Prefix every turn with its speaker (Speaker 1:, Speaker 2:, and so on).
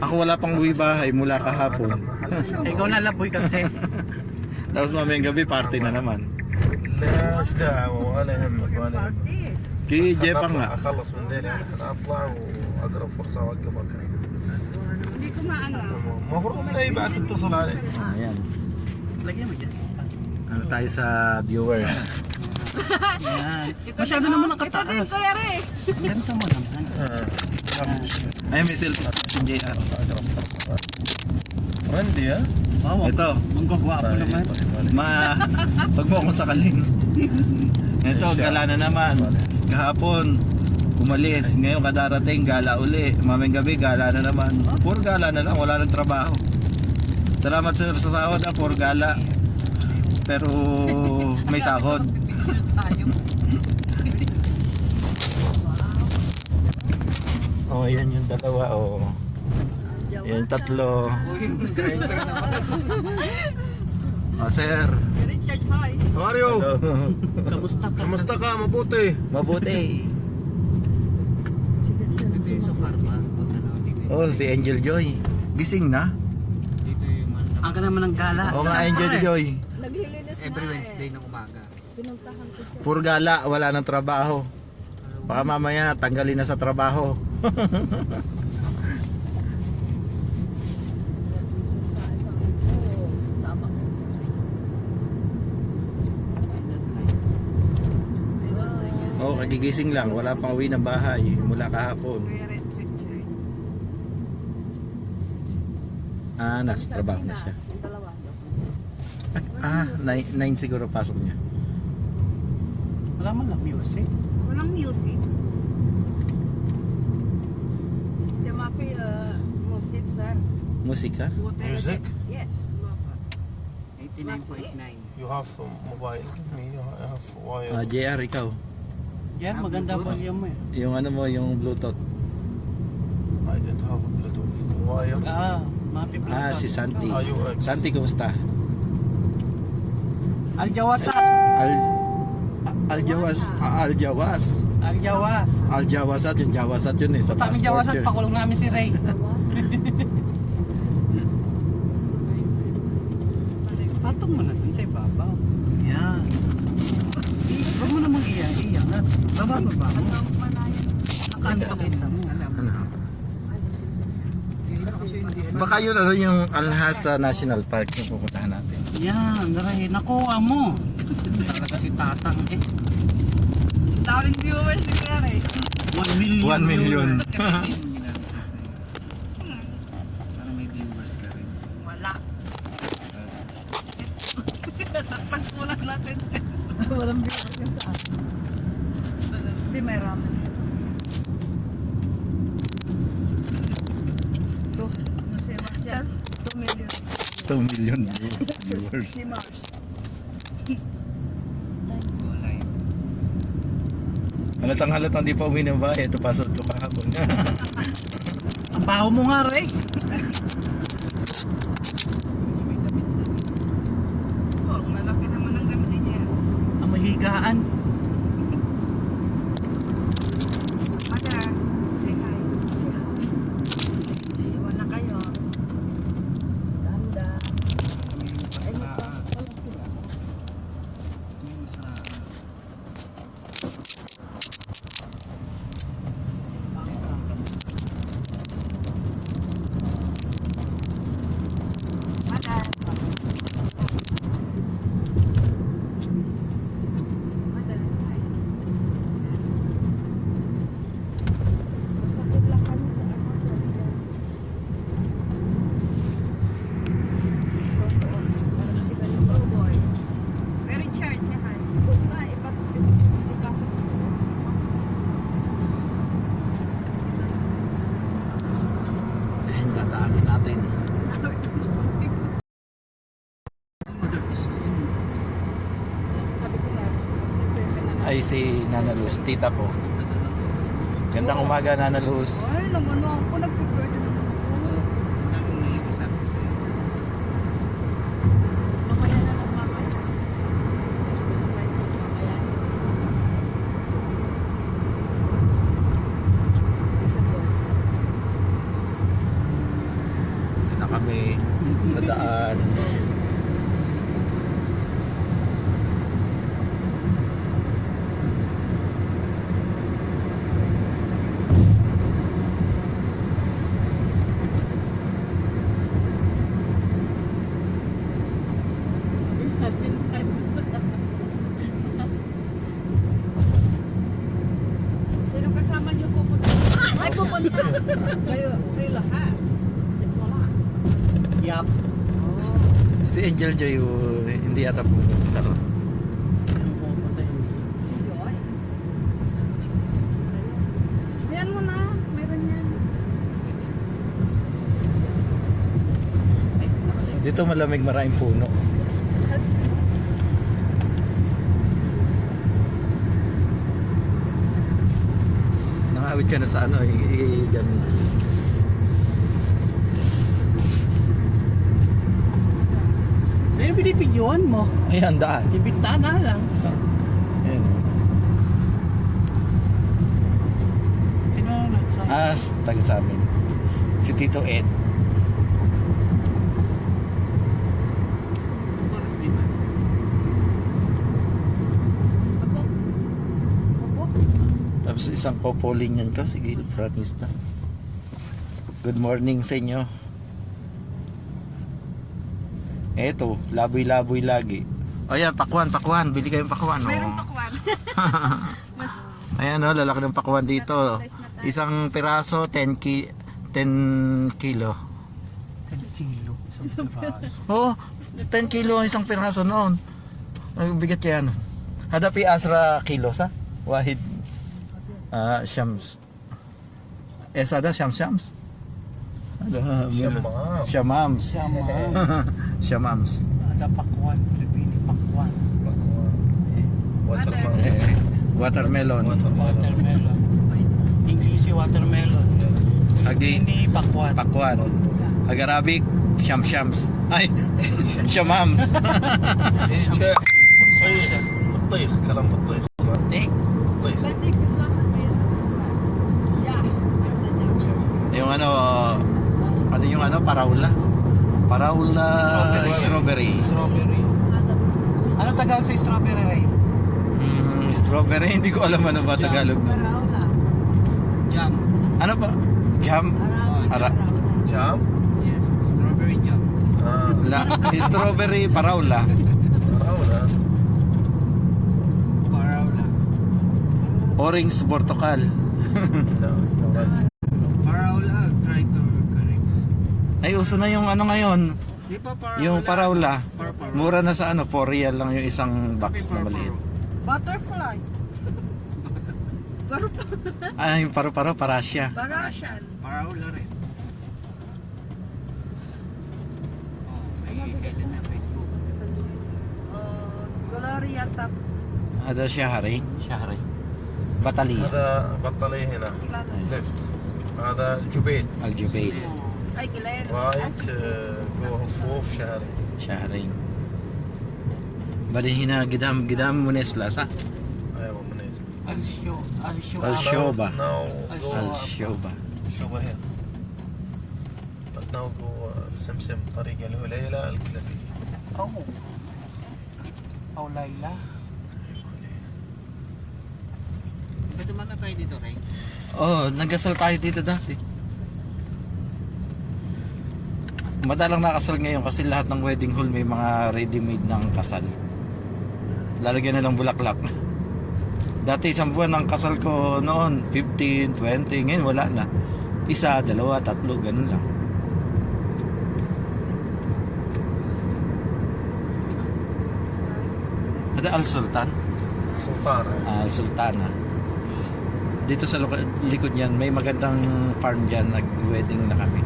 Speaker 1: Ako wala pang uwi bahay mula kahapon.
Speaker 2: Ikaw na laboy kasi.
Speaker 1: Tapos mamayang gabi party na naman.
Speaker 3: لا ايش داعي ولا يهمك ولا يهمك
Speaker 1: Kay
Speaker 3: بس
Speaker 1: Jepang
Speaker 3: خلنا
Speaker 1: nga.
Speaker 3: أطلع- اخلص من ديلي انا اطلع واقرب فرصه اوقفك
Speaker 4: Hindi ko maano.
Speaker 3: المفروض انه يبعث يتصل عليك
Speaker 1: Ayan.
Speaker 2: Lagyan mo dyan.
Speaker 1: Ano tayo sa viewer?
Speaker 2: Yan. Masyado naman
Speaker 4: Ito din,
Speaker 2: nakataas.
Speaker 4: Kuya Re.
Speaker 2: Ganito mo lang. San?
Speaker 1: Ay, may selfie stick si JR.
Speaker 3: Randy ah.
Speaker 2: Wow,
Speaker 1: Ito.
Speaker 2: Ang gwapo naman.
Speaker 1: Ma, pag mo ako sakaling. Ito, gala na naman. Kahapon, umalis. Ngayon kadarating, gala uli. Maming gabi, gala na naman. Puro gala na lang, wala nang trabaho. Salamat sir sa sahod ah, puro gala. Pero may sahod. Oh, yan yung dalawa, oh. Yan yung tatlo. Oh, sir.
Speaker 4: Richard, hi.
Speaker 3: How are you?
Speaker 1: Hello.
Speaker 2: Kamusta ka?
Speaker 3: Kamusta ka? Mabuti.
Speaker 1: Mabuti.
Speaker 2: Dito yung sa farma.
Speaker 1: Oh, si Angel Joy. Gising na?
Speaker 2: Dito yung. Ang ka naman ng gala.
Speaker 1: Oo nga, Angel Joy.
Speaker 4: Naglilinis
Speaker 2: Every
Speaker 4: na
Speaker 2: Wednesday
Speaker 4: eh.
Speaker 2: ng umaga.
Speaker 4: Pinuntahan ko siya.
Speaker 1: Puro gala, wala nang trabaho. Baka mamaya tanggalin na sa trabaho. Oh, kagigising lang. Wala pang uwi ng bahay mula kahapon. Ah, nasa trabaho na siya.
Speaker 4: Dalawa.
Speaker 1: Ah, 9 siguro pasok niya.
Speaker 2: Wala man lang music.
Speaker 4: Walang music. Jamapi, uh, music, sir.
Speaker 1: Musika?
Speaker 3: Music?
Speaker 4: Yes.
Speaker 2: 89.9.
Speaker 3: You have mobile. Give me. You have wire.
Speaker 1: Ah, JR, ikaw.
Speaker 2: Yan, maganda volume mo eh.
Speaker 1: Yung ano mo, yung Bluetooth.
Speaker 3: I don't have a Bluetooth. Wire.
Speaker 2: Ah, mapi-plug
Speaker 1: Ah,
Speaker 2: ka.
Speaker 1: si Santi.
Speaker 3: Ah.
Speaker 1: Santi, kumusta?
Speaker 2: Aljawasa!
Speaker 1: Al... Aljawas. Ah, Aljawas.
Speaker 2: Aljawas!
Speaker 1: Aljawasat, yung Jawasat yun eh. Sa
Speaker 2: taming
Speaker 1: passport
Speaker 2: Jawasat,
Speaker 1: yun.
Speaker 2: pakulong namin si Ray. Patong mo na dun sa ibabaw. Yan. Eh, Huwag mo namang. Iyan na. Baba, baba mo. Nakaano sa kisa mo.
Speaker 1: Ano? Baka yun ano yung Alhasa National Park yung pupuntahan natin.
Speaker 2: Yan, Ray. Nakuha mo. Talaga si Tatang eh.
Speaker 4: Daming viewers si Kuya Re.
Speaker 2: 1 million.
Speaker 1: 1 million.
Speaker 2: Para may viewers ka rin.
Speaker 4: Wala. Pagpunan natin. Walang viewers yung sa akin. Hindi, may ramen. Two. Ano million.
Speaker 1: 2 million viewers.
Speaker 4: Si.
Speaker 1: Halatang halatang di pa uwi ng bahay. Ito pasok ko kahapon.
Speaker 2: Ang baho mo nga, Ray.
Speaker 4: Oh, malaki naman ang gamitin niya.
Speaker 2: Ang mahigaan.
Speaker 4: Mother, say hi. Iwan na kayo. Ganda. Ay, may pa- wala sila. Mother. Mother, hi. Masakit lang kami sa ano. sa tiyan. Totoo. Parang sila yung cowboy. Kuya Richard, say hi. Huwag na, ipat- ipasok mo.
Speaker 1: Ayun, dadaanan natin.
Speaker 4: Sabi ko nga, nagpepe na lang.
Speaker 1: Ay, si Nana Luz, tita po. Gandang umaga, Nana Luz.
Speaker 4: Ay, naman ako. Nagpe-birthday naman ako. Mamaya na lang, mamaya. Sabay ko mamaya. Isa boss.
Speaker 1: kami sa daan.
Speaker 4: Sino kasama niyo pupunta? Ay, pupunta. kayo, kayo lahat. Wala.
Speaker 2: Yap.
Speaker 1: Si Angel Joy uh, hindi yata pupunta ron. Dito malamig maraming puno. Nangawit ka na sa ano, i- i- dyan.
Speaker 2: May binibidyoan mo.
Speaker 1: Ayan, daan.
Speaker 2: Ibintana lang.
Speaker 1: Ayan.
Speaker 2: Sino nagsabi?
Speaker 1: Ah, taga sa amin. Si Tito Ed.
Speaker 2: Oras di ba?
Speaker 4: Apo. Apo.
Speaker 1: Tapos isang kopoling yan ka, si Gil Franista. Good morning sa inyo. Eto, laboy-laboy lagi. O yan, pakwan, pakwan. Bili kayong pakwan.
Speaker 4: Meron
Speaker 1: oh.
Speaker 4: pakwan.
Speaker 1: Ayan o, lalaki ng pakwan dito. Isang piraso, 10, ki 10 kilo.
Speaker 2: 10 kilo. Isang piraso.
Speaker 1: Oo, 10 kilo ang isang piraso noon. Ang bigat yan. Hadapi asra kilo sa? Wahid Ah, syams. Eh, sada syams syams. Ada,
Speaker 3: Syamam.
Speaker 1: Syamams.
Speaker 2: Sama.
Speaker 1: Syamams.
Speaker 2: Ada pakwan. Pilipini pakwan.
Speaker 3: Bakwan. Watermelon.
Speaker 1: Eh, watermelon.
Speaker 2: Watermelon. English watermelon.
Speaker 1: Hagi,
Speaker 2: Hindi pakwan.
Speaker 1: pakwan. Hag Arabic, syam syams. Ay, syamams.
Speaker 3: شيخ طيخ الطيخ كلام الطيخ
Speaker 4: din
Speaker 1: yung ano, paraula. Paraula
Speaker 2: strawberry.
Speaker 1: strawberry.
Speaker 2: Strawberry. Ano Tagalog sa strawberry, Ray?
Speaker 1: Mm, strawberry, hindi ko alam ano ba
Speaker 2: Jam.
Speaker 1: Tagalog nun.
Speaker 4: Paraula.
Speaker 2: Jam.
Speaker 1: Ano ba? Jam? Ara.
Speaker 3: Jam?
Speaker 2: Yes, strawberry jam.
Speaker 3: Uh,
Speaker 1: La, strawberry paraula.
Speaker 3: Paraula.
Speaker 2: Paraula.
Speaker 1: Orange portokal.
Speaker 2: no, no, no.
Speaker 1: Ay, uso na yung ano ngayon.
Speaker 2: Di?
Speaker 1: Yung paraula.
Speaker 2: Par
Speaker 1: Mura na sa ano, 4 real lang yung isang box par na maliit.
Speaker 4: Butterfly. Paru
Speaker 1: Ay, yung paru-paro, parasya.
Speaker 4: Parasyan.
Speaker 2: Paraula rin. Oh, may Helen na Facebook.
Speaker 4: Uh, Gloria Tap.
Speaker 1: Ah, Ada Shahari?
Speaker 2: Shahari.
Speaker 1: Batali.
Speaker 3: Ada Batali
Speaker 4: hina.
Speaker 3: Left. Ada Jubail.
Speaker 1: Al-Jubail.
Speaker 4: Jubail.
Speaker 3: رايت
Speaker 1: جوه آه، شهرين. شهرين. بعدين
Speaker 3: هنا قدام قدام
Speaker 2: منيسلا صح؟
Speaker 1: أيوه منيسلا.
Speaker 3: الشوبة. الشوبة
Speaker 1: الشوبة هنا
Speaker 3: But now go uh, سمسم طريق الهليلة الكلبية
Speaker 2: أو أو ليلى. Ba't naman na tayo dito, Ray?
Speaker 1: Oh, nagkasal. madalang nakasal ngayon kasi lahat ng wedding hall may mga ready-made ng kasal. Lalagyan na lang bulaklak. Dati isang buwan ang kasal ko noon, 15, 20, ngayon wala na. Isa, dalawa, tatlo, ganun lang. Ada Al Sultan?
Speaker 3: Sultana.
Speaker 1: Ah, Al Sultana. Dito sa likod niyan, may magandang farm diyan, nag-wedding na kami.